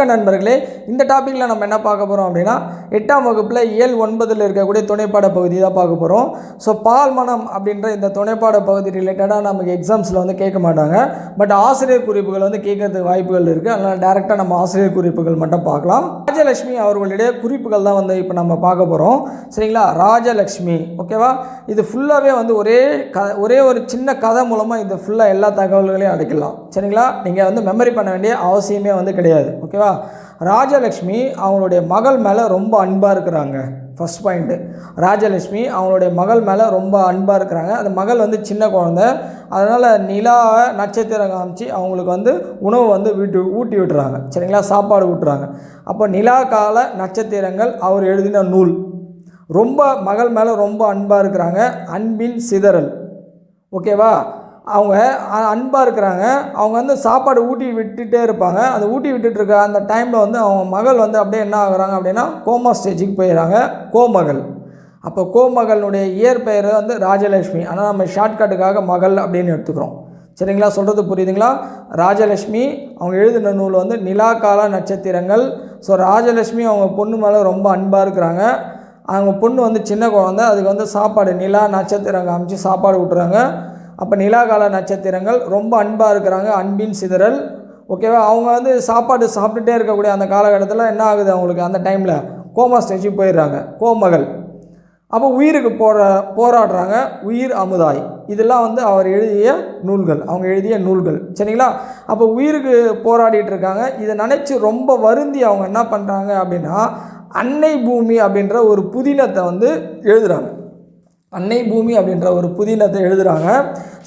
வணக்கம் நண்பர்களே இந்த டாப்பிக்கில் நம்ம என்ன பார்க்க போகிறோம் அப்படின்னா எட்டாம் வகுப்பில் இயல் ஒன்பதில் இருக்கக்கூடிய துணைப்பாட பகுதி தான் பார்க்க போகிறோம் ஸோ பால் மனம் அப்படின்ற இந்த துணைப்பாட பகுதி ரிலேட்டடாக நமக்கு எக்ஸாம்ஸில் வந்து கேட்க மாட்டாங்க. பட் ஆசிரியர் குறிப்புகள் வந்து கேட்கறதுக்கு வாய்ப்புகள் இருக்குது அதனால் டேரெக்டாக நம்ம ஆசிரியர் குறிப்புகள் மட்டும் பார்க்கலாம். ராஜலட்சுமி அவர்களுடைய குறிப்புகள் தான் வந்து இப்போ நம்ம பார்க்க போகிறோம் சரிங்களா? ராஜலக்ஷ்மி ஓகேவா? இது ஃபுல்லாகவே வந்து ஒரே க ஒரே ஒரு சின்ன கதை மூலமாக இது ஃபுல்லாக எல்லா தகவல்களையும் அடைக்கலாம். சரிங்களா? நீங்கள் வந்து மெமரி பண்ண வேண்டிய அவசியமே வந்து கிடையாது. ஓகேவா? ராஜலக்ஷ்மி அவங்களுடைய மகள் மேலே ரொம்ப அன்பாக இருக்கிறாங்க. ஃபஸ்ட் பாயிண்ட்டு ராஜலட்சுமி அவங்களுடைய மகள் மேலே ரொம்ப அன்பாக இருக்கிறாங்க. அந்த மகள் வந்து சின்ன குழந்தை. அதனால் நிலா நட்சத்திரம் காமிச்சு அவங்களுக்கு வந்து உணவு வந்து வீட்டு ஊட்டி விட்டுறாங்க. சரிங்களா? சாப்பாடு ஊட்டுறாங்க. அப்போ நிலா கால நட்சத்திரங்கள் அவர் எழுதின நூல். ரொம்ப மகள் மேலே ரொம்ப அன்பாக இருக்கிறாங்க. அன்பின் சிதறல். ஓகேவா? அவங்க அன்பாக இருக்கிறாங்க. அவங்க வந்து சாப்பாடு ஊட்டி விட்டுட்டே இருப்பாங்க. அந்த ஊட்டி விட்டுட்டு இருக்க அந்த டைமில் வந்து அவங்க மகள் வந்து அப்படியே என்ன ஆகுறாங்க அப்படின்னா கோமா ஸ்டேஜுக்கு போயிடுறாங்க. கோமகள். அப்போ கோமகளுடைய இயற்பெயர் வந்து ராஜலட்சுமி. ஆனால் நம்ம ஷார்ட்கட்டுக்காக மகள் அப்படின்னு எடுத்துக்கிறோம். சரிங்களா? சொல்கிறது புரியுதுங்களா? ராஜலட்சுமி அவங்க எழுதின நூல் வந்து நிலாக்கால நட்சத்திரங்கள். ஸோ ராஜலட்சுமி அவங்க பொண்ணு மேலே ரொம்ப அன்பாக இருக்கிறாங்க. அவங்க பொண்ணு வந்து சின்ன குழந்தை. அதுக்கு வந்து சாப்பாடு நிலா நட்சத்திரங்கள் அமைச்சு சாப்பாடு விட்டுறாங்க அப்போ நிலாகால நட்சத்திரங்கள் ரொம்ப அன்பாக இருக்கிறாங்க அன்பின் சிதறல். ஓகேவா அவங்க வந்து சாப்பாடு சாப்பிட்டுட்டே இருக்கக்கூடிய அந்த காலகட்டத்தில் என்ன ஆகுது அவங்களுக்கு? அந்த டைமில் கோமா ஸ்டேஜுக்கு போயிடுறாங்க. கோமகள். அப்போ உயிருக்கு போரா போராடுறாங்க. உயிர் அமுதாய். இதெல்லாம் வந்து அவர் எழுதிய நூல்கள். அவங்க எழுதிய நூல்கள். சரிங்களா? அப்போ உயிருக்கு போராடிட்டு இருக்காங்க. இதை நினச்சி ரொம்ப வருந்தி அவங்க என்ன பண்ணுறாங்க அப்படின்னா அன்னை பூமி அப்படின்ற ஒரு புதினத்தை வந்து எழுதுகிறாங்க அன்னை பூமி அப்படின்ற ஒரு புதினத்தை எழுதுகிறாங்க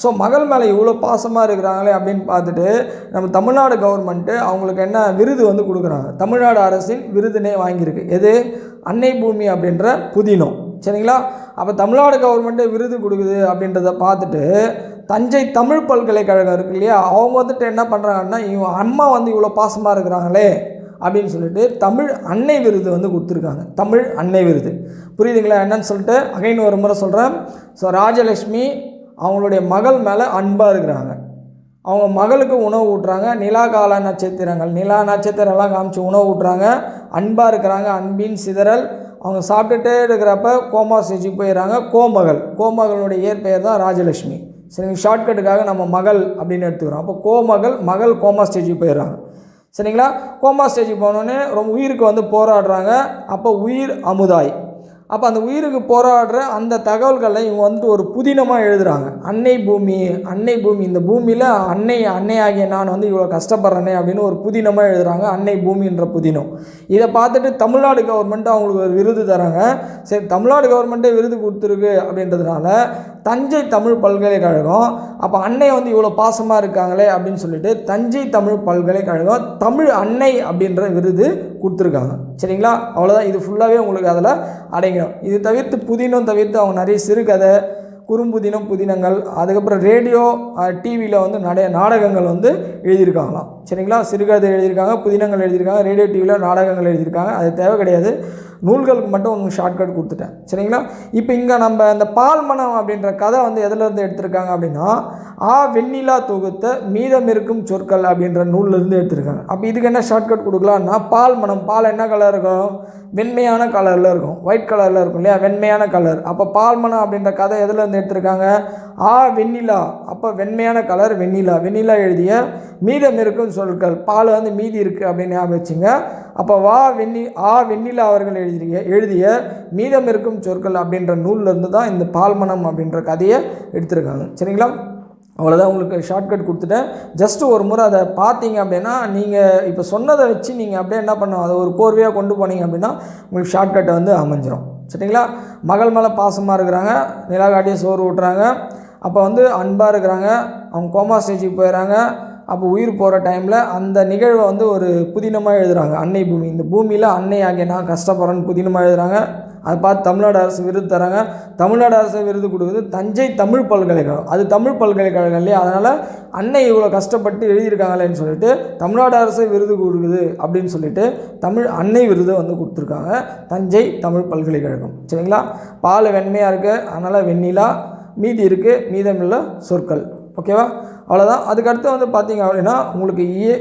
ஸோ மகள் மேலே இவ்வளோ பாசமாக இருக்கிறாங்களே அப்படின்னு பார்த்துட்டு நம்ம தமிழ்நாடு கவர்மெண்ட்டு அவங்களுக்கு என்ன விருது வந்து கொடுக்குறாங்க? தமிழ்நாடு அரசின் விருதுனே வாங்கியிருக்கு. எது? அன்னை பூமி அப்படின்ற புதினம் சரிங்களா? அப்போ தமிழ்நாடு கவர்மெண்ட்டே விருது கொடுக்குது அப்படின்றத பார்த்துட்டு தஞ்சை தமிழ் பல்கலைக்கழகம் இருக்கு இல்லையா? அவங்க வந்துட்டு என்ன பண்ணுறாங்கன்னா இவங்க அம்மா வந்து இவ்வளோ பாசமாக இருக்கிறாங்களே. அப்படின்னு சொல்லிட்டு தமிழ் அன்னை விருது வந்து கொடுத்துருக்காங்க. தமிழ் அன்னை விருது. புரியுதுங்களா என்னன்னு சொல்லிட்டு? அகைன் ஒரு முறை சொல்கிறேன் ஸோ ராஜலக்ஷ்மி அவங்களுடைய மகள் மேலே அன்பாக இருக்கிறாங்க. அவங்க மகளுக்கு உணவு ஊட்டுறாங்க. நிலா கால நட்சத்திரங்கள். நிலா நட்சத்திரம்லாம் காமிச்சு உணவு ஊட்டுறாங்க. அன்பாக இருக்கிறாங்க. அன்பின் சிதறல். அவங்க சாப்பிட்டுட்டே இருக்கிறப்ப கோமா ஸ்டேஜுக்கு போயிடுறாங்க. கோமகள். கோமகளுடைய இயற்பெயர் தான் ராஜலட்சுமி. சரி ஷார்ட்கட்டுக்காக நம்ம மகள் அப்படின்னு எடுத்துக்கிறோம். அப்போ கோமகள் மகள் கோமா ஸ்டேஜுக்கு போயிடுறாங்க. சரிங்களா? கோமா ஸ்டேஜுக்கு போனோடனே ரொம்ப உயிருக்கு வந்து போராடுறாங்க. அப்போ உயிர் அமுதாய். அப்போ அந்த உயிருக்கு போராடுற அந்த தகவல்களை இவங்க வந்துட்டு ஒரு புதினமாக எழுதுகிறாங்க அன்னை பூமி அன்னை பூமி. இந்த பூமியில் அன்னை அன்னை ஆகிய நான் வந்து இவ்வளோ கஷ்டப்படுறேனே அப்படின்னு ஒரு புதினமாக எழுதுகிறாங்க அன்னை பூமின்ற புதினம். இதை பார்த்துட்டு தமிழ்நாடு கவர்மெண்ட் அவங்களுக்கு ஒரு விருது தராங்க. சரி தமிழ்நாடு கவர்மெண்ட்டே விருது கொடுத்துருக்கு அப்படின்றதுனால தஞ்சை தமிழ் பல்கலைக்கழகம். அப்போ அன்னை வந்து இவ்வளோ பாசமாக இருக்காங்களே அப்படின்னு சொல்லிட்டு தஞ்சை தமிழ் பல்கலைக்கழகம் தமிழ் அன்னை அப்படின்ற விருது கொடுத்துருக்காங்க. சரிங்களா? அவ்வளோதான் இது ஃபுல்லாகவே உங்களுக்கு அதில் அடங்கிடும். இது தவிர்த்து புதினம் தவிர்த்து அவங்க நிறைய சிறுகதை குறும்புதினம் புதினங்கள் அதுக்கப்புறம் ரேடியோ டிவியில் வந்து நிறைய நாடகங்கள் வந்து எழுதியிருக்காங்களாம். சரிங்களா? சிறுகதை எழுதியிருக்காங்க புதினங்கள் எழுதியிருக்காங்க ரேடியோ டிவியில் நாடகங்கள் எழுதியிருக்காங்க. அது தேவை கிடையாது. நூல்களுக்கு மட்டும் உங்களுக்கு ஷார்ட்கட் கொடுத்துட்டேன். சரிங்களா? இப்போ இங்கே நம்ம இந்த பால் மனம் அப்படின்ற கதை வந்து எதுலேருந்து எடுத்திருக்காங்க அப்படின்னா ஆ வெண்ணிலா தொகுத்த மீதம் இருக்கும் சொற்கள் அப்படின்ற நூல்லேருந்து எடுத்திருக்காங்க. அப்போ இதுக்கு என்ன ஷார்ட்கட் கொடுக்கலான்னா பால் மனம் பால் என்ன கலர் இருக்கும்? வெண்மையான கலரில் இருக்கும். ஒயிட் கலரில் இருக்கும் இல்லையா? வெண்மையான கலர் அப்போ பால் மனம் அப்படின்ற கதை எதுலேருந்து எடுத்திருக்காங்க? ஆ வெண்ணிலா. அப்போ வெண்மையான கலர் வெண்ணிலா. வெண்ணிலா எழுதிய மீதம் இருக்கும் சொற்கள். பால் வந்து மீதி இருக்குது அப்படின்னு ஞாபகம் வச்சுங்க. அப்போ வா வெண்ணி ஆ வெண்ணிலா அவர்கள் எழுதிய எழுதிய மீதம் இருக்கும் சொற்கள் அப்படின்ற நூல்லேருந்து தான் இந்த பால்மனம் அப்படின்ற கதையை எடுத்திருக்காங்க. சரிங்களா? அவ்வளோதான் உங்களுக்கு ஷார்ட்கட் கொடுத்துட்டேன். ஜஸ்ட்டு ஒரு முறை அதை பார்த்தீங்க அப்படின்னா நீங்கள் இப்போ சொன்னதை வச்சு நீங்கள் அப்படியே என்ன பண்ணுவோம் அதை ஒரு கோர்வையாக கொண்டு போனீங்க அப்படின்னா உங்களுக்கு ஷார்ட்கட்டை வந்து அமைஞ்சிரும். சரிங்களா? மகள் மேலே பாசமாக இருக்கிறாங்க. நிலாகாட்டியை சோறு ஊட்டுறாங்க. அப்போ வந்து அன்பாக இருக்கிறாங்க. அவங்க கோமா ஸ்டேஜுக்கு போயிடுறாங்க அப்போ உயிர் போகிற டைமில் அந்த நிகழ்வை வந்து ஒரு புதினமாக எழுதுகிறாங்க அன்னை பூமி. இந்த பூமியில் அன்னை ஆகிய நான் கஷ்டப்படுறேன்னு புதினமாக எழுதுகிறாங்க அதை பார்த்து தமிழ்நாடு அரசு விருது தராங்க. தமிழ்நாடு அரசு விருது கொடுக்குது தஞ்சை தமிழ் பல்கலைக்கழகம். அது தமிழ் பல்கலைக்கழகம் இல்லையா அதனால் அன்னை இவ்வளோ கஷ்டப்பட்டு எழுதியிருக்காங்களேன்னு சொல்லிட்டு தமிழ்நாடு அரசு விருது கொடுக்குது அப்படின்னு சொல்லிட்டு தமிழ் அன்னை விருது வந்து கொடுத்துருக்காங்க. தஞ்சை தமிழ் பல்கலைக்கழகம். சரிங்களா? பால் வெண்மையாக இருக்குது அதனால் வெண்ணிலா மீதி இருக்குது மீதமுள்ள சொற்கள். ஓகேவா அவ்வளோதான் அதுக்கடுத்து வந்து பார்த்தீங்க அப்படின்னா உங்களுக்கு ஏ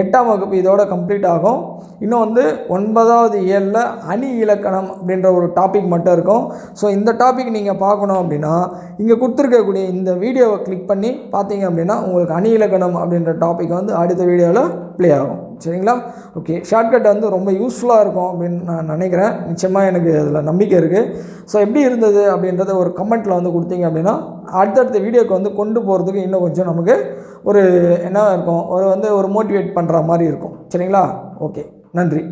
எட்டாம் வகுப்பு இதோட கம்ப்ளீட் ஆகும். இன்னும் வந்து ஒன்பதாவது ஏழில் அணி இலக்கணம் அப்படின்ற ஒரு டாபிக் மட்டும் இருக்கும். ஸோ இந்த டாபிக் நீங்கள் பார்க்கணும் அப்படின்னா இங்கே கொடுத்துருக்கக்கூடிய இந்த வீடியோவை கிளிக் பண்ணி பார்த்தீங்க அப்படின்னா உங்களுக்கு அணி இலக்கணம் அப்படின்ற டாபிக் வந்து அடுத்த வீடியோவில் ப்ளே ஆகும். சரிங்களா? ஓகே ஷார்ட்கட் வந்து ரொம்ப யூஸ்ஃபுல்லாக இருக்கும் அப்படின்னு நான் நினைக்கிறேன். நிச்சயமாக எனக்கு அதில் நம்பிக்கை இருக்குது ஸோ எப்படி இருந்தது அப்படின்றத ஒரு கமெண்ட்டில் வந்து கொடுத்தீங்க அப்படின்னா அடுத்தடுத்த வீடியோக்கு வந்து கொண்டு போகிறதுக்கு இன்னும் கொஞ்சம் நமக்கு ஒரு என்ன இருக்கும் ஒரு வந்து ஒரு மோட்டிவேட் பண்ணுற மாதிரி இருக்கும். சரிங்களா? ஓகே நன்றி.